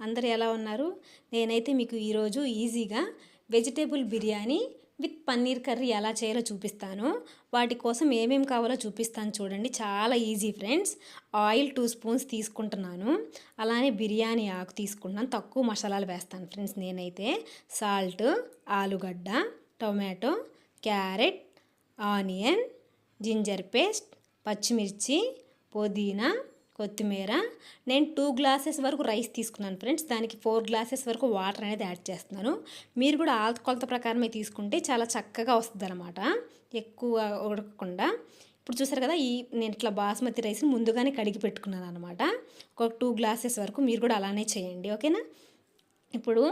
అందరు ఎలా ఉన్నారు? నేనైతే మీకు ఈరోజు ఈజీగా vegetable biryani with paneer curry ఎలా చేయాలో చూపిస్తాను. వాటి కోసం ఏమేమి కావాలో చూపిస్తాను చూడండి. చాలా easy friends. Oil two spoons తీసుకుంటున్నాను. అలానే బిర్యానీ ఆకు తీసుకుంటున్నాను. తక్కువ మసాలాలు వేస్తాను ఫ్రెండ్స్ నేనైతే. సాల్ట్ ఆలుగడ్డ tomato carrot onion ginger paste పచ్చిమిర్చి పుదీనా కొత్తిమీర. నేను టూ గ్లాసెస్ వరకు రైస్ తీసుకున్నాను ఫ్రెండ్స్. దానికి ఫోర్ గ్లాసెస్ వరకు వాటర్ అనేది యాడ్ చేస్తున్నాను. మీరు కూడా ఆ కొలత ప్రకారమే తీసుకుంటే చాలా చక్కగా వస్తుంది అనమాట ఎక్కువ ఉడకకుండా. ఇప్పుడు చూసారు కదా ఈ నేను ఇట్లా బాస్మతి రైస్ని ముందుగానే కడిగి పెట్టుకున్నాను అనమాట ఒక టూ గ్లాసెస్ వరకు మీరు కూడా అలానే చేయండి. ఓకేనా? ఇప్పుడు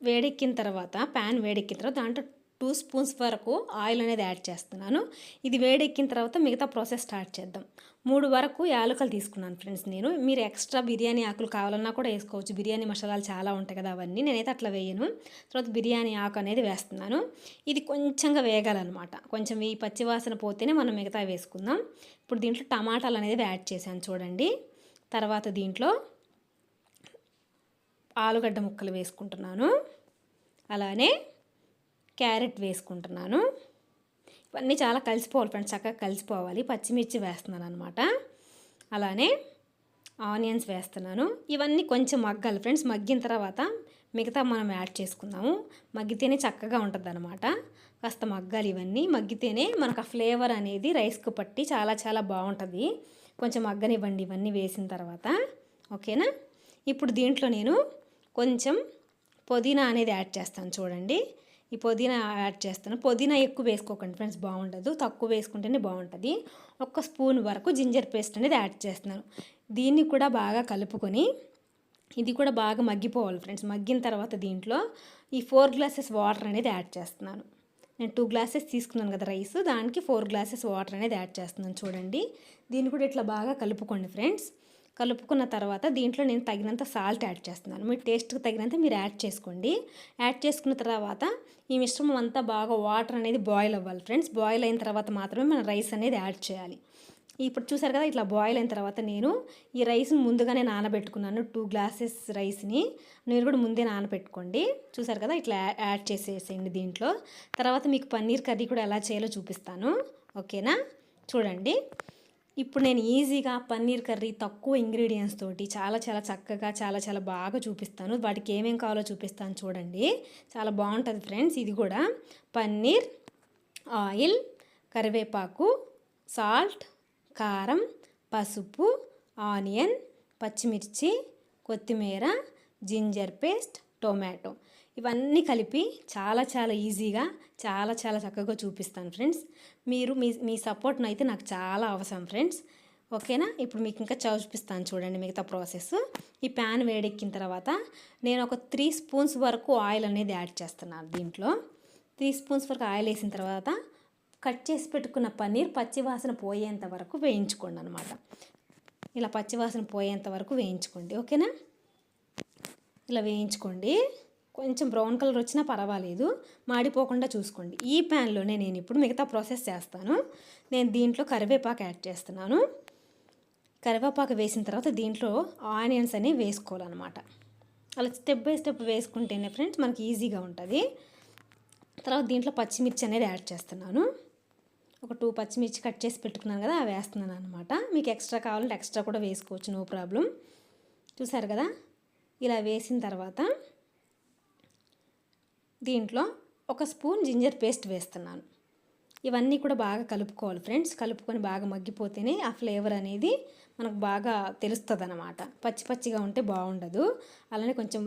వేడెక్కిన తర్వాత ప్యాన్ వేడెక్కిన తర్వాత దాంట్లో టూ స్పూన్స్ వరకు ఆయిల్ అనేది యాడ్ చేస్తున్నాను. ఇది వేడెక్కిన తర్వాత మిగతా ప్రాసెస్ స్టార్ట్ చేద్దాం. మూడు వరకు యాలకులు తీసుకున్నాను ఫ్రెండ్స్ నేను. మీరు ఎక్స్ట్రా బిర్యానీ ఆకులు కావాలన్నా కూడా వేసుకోవచ్చు. బిర్యానీ మసాలాలు చాలా ఉంటాయి కదా అవన్నీ. నేనైతే అట్లా వేయను. తర్వాత బిర్యానీ ఆకు అనేది వేస్తున్నాను. ఇది కొంచెంగా వేగాలన్నమాట. కొంచెం ఈ పచ్చివాసన పోతేనే మనం మిగతా వేసుకుందాం. ఇప్పుడు దీంట్లో టమాటాలు అనేది యాడ్ చేశాను చూడండి. తర్వాత దీంట్లో ఆలుగడ్డ ముక్కలు వేసుకుంటున్నాను. అలానే క్యారెట్ వేసుకుంటున్నాను. ఇవన్నీ చాలా కలిసిపోవాలి ఫ్రెండ్స్ చక్కగా కలిసిపోవాలి. పచ్చిమిర్చి వేస్తున్నాను అనమాట అలానే ఆనియన్స్ వేస్తున్నాను. ఇవన్నీ కొంచెం మగ్గాలి ఫ్రెండ్స్. మగ్గిన తర్వాత మిగతా మనం యాడ్ చేసుకుందాము. మగ్గితేనే చక్కగా ఉంటుంది అనమాట కాస్త మగ్గాలి ఇవన్నీ. మగ్గితేనే మనకు ఆ ఫ్లేవర్ అనేది రైస్కు పట్టి చాలా చాలా బాగుంటుంది. కొంచెం మగ్గనివ్వండి ఇవన్నీ వేసిన తర్వాత. ఓకేనా? ఇప్పుడు దీంట్లో నేను కొంచెం పుదీనా అనేది యాడ్ చేస్తాను చూడండి. ఈ పుదీనా యాడ్ చేస్తాను. పుదీనా ఎక్కువ వేసుకోకండి ఫ్రెండ్స్ బాగుండదు. తక్కువ వేసుకుంటేనే బాగుంటుంది. ఒక్క స్పూన్ వరకు జింజర్ పేస్ట్ అనేది యాడ్ చేస్తున్నాను. దీన్ని కూడా బాగా కలుపుకొని ఇది కూడా బాగా మగ్గిపోవాలి ఫ్రెండ్స్. మగ్గిన తర్వాత దీంట్లో ఈ ఫోర్ గ్లాసెస్ వాటర్ అనేది యాడ్ చేస్తున్నాను. నేను టూ గ్లాసెస్ తీసుకున్నాను కదా రైస్ దానికి ఫోర్ గ్లాసెస్ వాటర్ అనేది యాడ్ చేస్తున్నాను. చూడండి దీన్ని కూడా ఇట్లా బాగా కలుపుకోండి ఫ్రెండ్స్. కలుపుకున్న తర్వాత దీంట్లో నేను తగినంత సాల్ట్ యాడ్ చేస్తున్నాను. మీ టేస్ట్కి తగినంత మీరు యాడ్ చేసుకోండి. యాడ్ చేసుకున్న తర్వాత ఈ మిశ్రమం అంతా బాగా వాటర్ అనేది బాయిల్ అవ్వాలి ఫ్రెండ్స్ బాయిల్ అయిన తర్వాత మాత్రమే మనం రైస్ అనేది యాడ్ చేయాలి. ఇప్పుడు చూసారు కదా ఇట్లా బాయిల్ అయిన తర్వాత నేను ఈ రైస్ని ముందుగానే నానబెట్టుకున్నాను. టూ గ్లాసెస్ రైస్ని మీరు కూడా ముందే నానబెట్టుకోండి. చూసారు కదా ఇట్లా యాడ్ చేసేసేయండి దీంట్లో. తర్వాత మీకు పన్నీర్ కర్రీ కూడా ఎలా చేయాలో చూపిస్తాను. ఓకేనా చూడండి. ఇప్పుడు నేను ఈజీగా పన్నీర్ కర్రీ తక్కువ ఇంగ్రీడియంట్స్ తోటి చాలా చాలా చక్కగా చాలా చాలా బాగా చూపిస్తాను. వాటికి ఏమేమి కావాలో చూపిస్తాను చూడండి. చాలా బాగుంటుంది ఫ్రెండ్స్ ఇది కూడా. పన్నీర్ ఆయిల్ కరివేపాకు సాల్ట్ కారం పసుపు ఆనియన్ పచ్చిమిర్చి కొత్తిమీర జింజర్ పేస్ట్ టొమాటో. ఇవన్నీ కలిపి చాలా చాలా ఈజీగా చాలా చాలా చక్కగా చూపిస్తాను ఫ్రెండ్స్. మీరు మీ మీ సపోర్ట్ను అయితే నాకు చాలా అవసరం ఫ్రెండ్స్. ఓకేనా? ఇప్పుడు మీకు ఇంకా చూపిస్తాను చూడండి మిగతా ప్రాసెస్. ఈ ప్యాన్ వేడెక్కిన తర్వాత నేను ఒక త్రీ స్పూన్స్ వరకు ఆయిల్ అనేది యాడ్ చేస్తున్నాను దీంట్లో. త్రీ స్పూన్స్ వరకు ఆయిల్ వేసిన తర్వాత కట్ చేసి పెట్టుకున్న పన్నీర్ పచ్చివాసన పోయేంత వరకు వేయించుకోండి అనమాట ఇలా పచ్చివాసన పోయేంత వరకు వేయించుకోండి. ఓకేనా? ఇలా వేయించుకోండి. కొంచెం బ్రౌన్ కలర్ వచ్చినా పర్వాలేదు మాడిపోకుండా చూసుకోండి. ఈ ప్యాన్లోనే నేను ఇప్పుడు మిగతా ప్రాసెస్ చేస్తాను. నేను దీంట్లో కరివేపాకు యాడ్ చేస్తున్నాను. కరివేపాకు వేసిన తర్వాత దీంట్లో ఆనియన్స్ అనేవి వేసుకోవాలన్నమాట. అలా స్టెప్ బై స్టెప్ వేసుకుంటేనే ఫ్రెండ్స్ మనకి ఈజీగా ఉంటుంది. తర్వాత దీంట్లో పచ్చిమిర్చి అనేది యాడ్ చేస్తున్నాను. ఒక టూ పచ్చిమిర్చి కట్ చేసి పెట్టుకున్నాను కదా అవి వేస్తున్నాను అనమాట మీకు ఎక్స్ట్రా కావాలంటే ఎక్స్ట్రా కూడా వేసుకోవచ్చు నో ప్రాబ్లం. చూసారు కదా? ఇలా వేసిన తర్వాత దీంట్లో ఒక స్పూన్ జింజర్ పేస్ట్ వేస్తున్నాను. ఇవన్నీ కూడా బాగా కలుపుకోవాలి ఫ్రెండ్స్. కలుపుకొని బాగా మగ్గిపోతేనే ఆ ఫ్లేవర్ అనేది మనకు బాగా తెలుస్తుంది అనమాట పచ్చి పచ్చిగా ఉంటే బాగుండదు. అలానే కొంచెం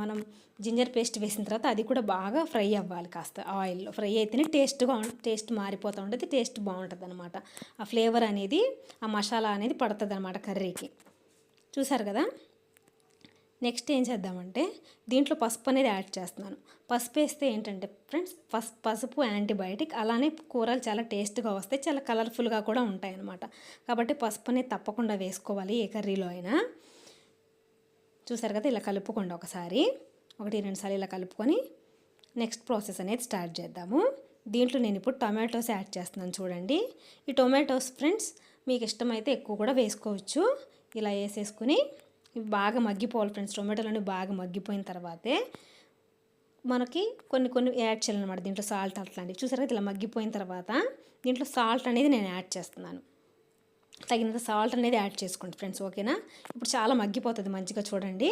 మనం జింజర్ పేస్ట్ వేసిన తర్వాత అది కూడా బాగా ఫ్రై అవ్వాలి కాస్త ఆయిల్లో. ఫ్రై అయితేనే టేస్ట్గా టేస్ట్ మారిపోతూ ఉంటుంది టేస్ట్ బాగుంటుంది అనమాట ఆ ఫ్లేవర్ అనేది ఆ మసాలా అనేది పడుతుంది అనమాట కర్రీకి. చూసారు కదా? నెక్స్ట్ ఏం చేద్దామంటే దీంట్లో పసుపు అనేది యాడ్ చేస్తున్నాను. పసుపు వేస్తే ఏంటంటే ఫ్రెండ్స్ పస్ పసుపు యాంటీబయాటిక్ అలానే కూరలు చాలా టేస్ట్గా వస్తాయి చాలా కలర్ఫుల్గా కూడా ఉంటాయి అన్నమాట కాబట్టి పసుపు అనేది తప్పకుండా వేసుకోవాలి ఏ కర్రీలో అయినా. చూసారు కదా ఇలా కలుపుకోండి ఒకసారి. ఒకటి రెండుసార్లు ఇలా కలుపుకొని నెక్స్ట్ ప్రాసెస్ అనేది స్టార్ట్ చేద్దాము. దీంట్లో నేను ఇప్పుడు టొమాటోస్ యాడ్ చేస్తున్నాను చూడండి. ఈ టొమాటోస్ ఫ్రెండ్స్ మీకు ఇష్టమైతే ఎక్కువ కూడా వేసుకోవచ్చు. ఇలా వేసేసుకుని ఇవి బాగా మగ్గిపోవాలి ఫ్రెండ్స్. టొమాటోలు బాగా మగ్గిపోయిన తర్వాతే మనకి కొన్ని కొన్ని యాడ్ చేయాలన్నమాట. దీంట్లో సాల్ట్ అట్లాంటివి. చూసారా? ఇట్లా మగ్గిపోయిన తర్వాత దీంట్లో సాల్ట్ అనేది నేను యాడ్ చేస్తున్నాను. తగినంత సాల్ట్ అనేది యాడ్ చేసుకోండి ఫ్రెండ్స్ ఓకేనా? ఇప్పుడు చాలా మగ్గిపోతుంది మంచిగా చూడండి.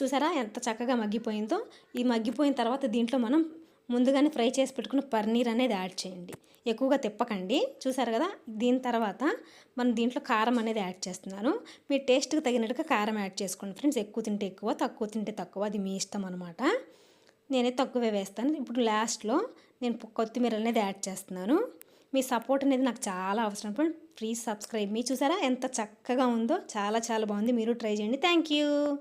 చూసారా? ఎంత చక్కగా మగ్గిపోయిందో. ఈ మగ్గిపోయిన తర్వాత దీంట్లో మనం ముందుగానే ఫ్రై చేసి పెట్టుకున్న పన్నీర్ అనేది యాడ్ చేయండి. ఎక్కువగా తిప్పకండి. చూసారు కదా? దీని తర్వాత మనం దీంట్లో కారం అనేది యాడ్ చేస్తున్నాను మీ టేస్ట్కి తగినట్టుగా కారం యాడ్ చేసుకోండి ఫ్రెండ్స్. ఎక్కువ తింటే ఎక్కువ తక్కువ తింటే తక్కువ. అది మీ ఇష్టం అనమాట నేనే తక్కువే వేస్తాను. ఇప్పుడు లాస్ట్లో నేను కొత్తిమీర అనేది యాడ్ చేస్తున్నాను. మీ సపోర్ట్ అనేది నాకు చాలా అవసరం. ప్లీజ్ సబ్స్క్రైబ్ మీ. చూసారా? ఎంత చక్కగా ఉందో చాలా చాలా బాగుంది. మీరు ట్రై చేయండి. Thank you.